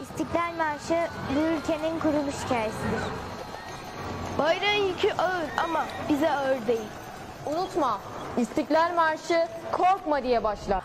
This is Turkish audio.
İstiklal Marşı bu ülkenin kuruluş hikayesidir. Bayrağın yükü ağır ama bize ağır değil. Unutma, İstiklal Marşı korkma diye başlar.